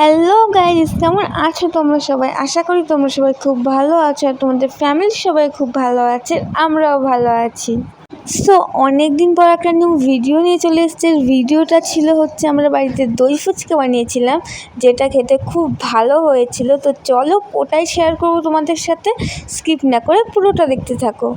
Hello guys কেমন আছো তোমরা সবাই? আশা করি তোমরা সবাই খুব ভালো আছো আর তোমাদের ফ্যামিলির সবাই খুব ভালো আছে, আমরাও ভালো আছি। সো অনেক দিন পর একটা নিউ ভিডিও নিয়ে চলে এসেছে। ভিডিওটা ছিল হচ্ছে, আমরা বাড়িতে দই ফুচকা বানিয়েছিলাম, যেটা খেতে খুব ভালো হয়েছিল। তো চলো, ওটাই শেয়ার করব তোমাদের সাথে। স্কিপ না করে পুরোটা দেখতে থাকো।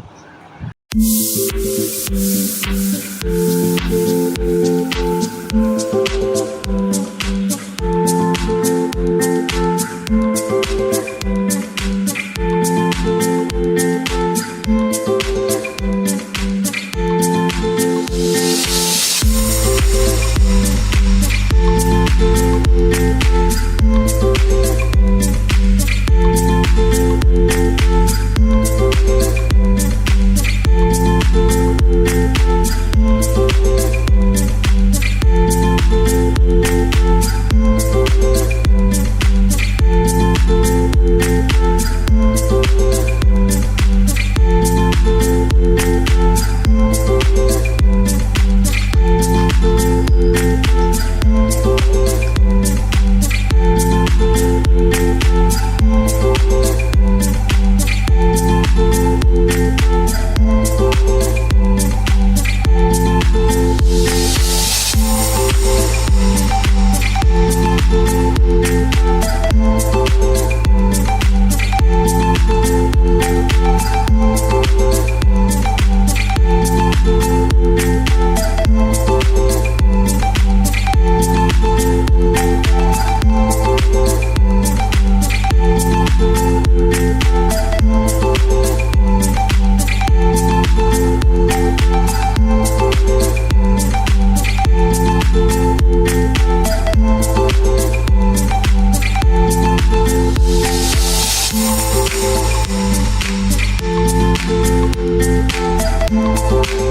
Thank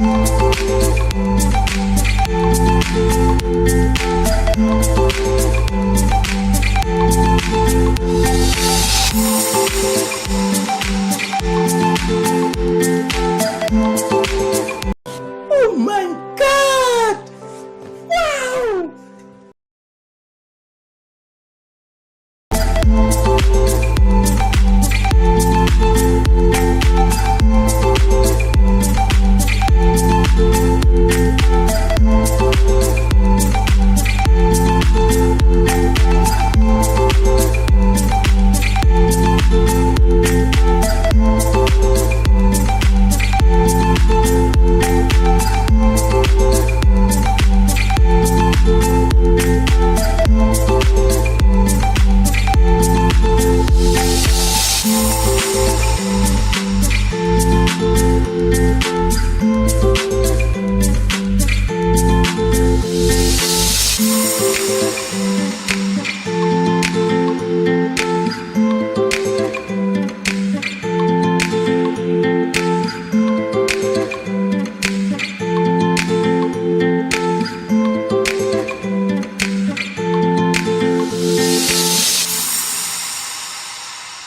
Thank you.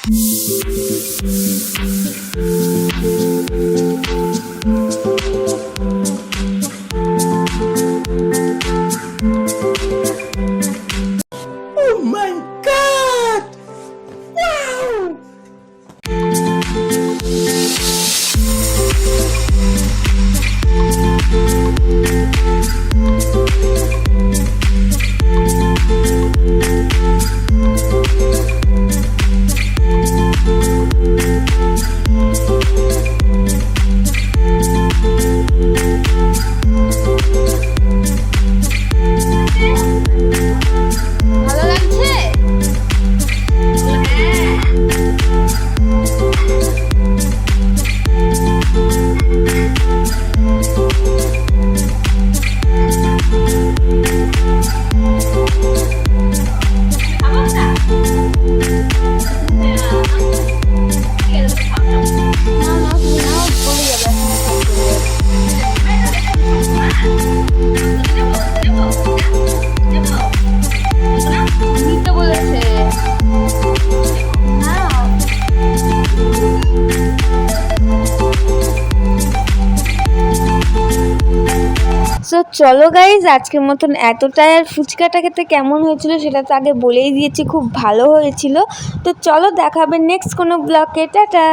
Thank you. চলো গাইজ আজকের মতন এতটাই। আর ফুচকাটা খেতে কেমন হয়েছিল সেটা তো আগে বলেই দিয়েছি, খুব ভালো হয়েছিল। তো চলো দেখাবে নেক্সট কোনো ব্লকে টাটা।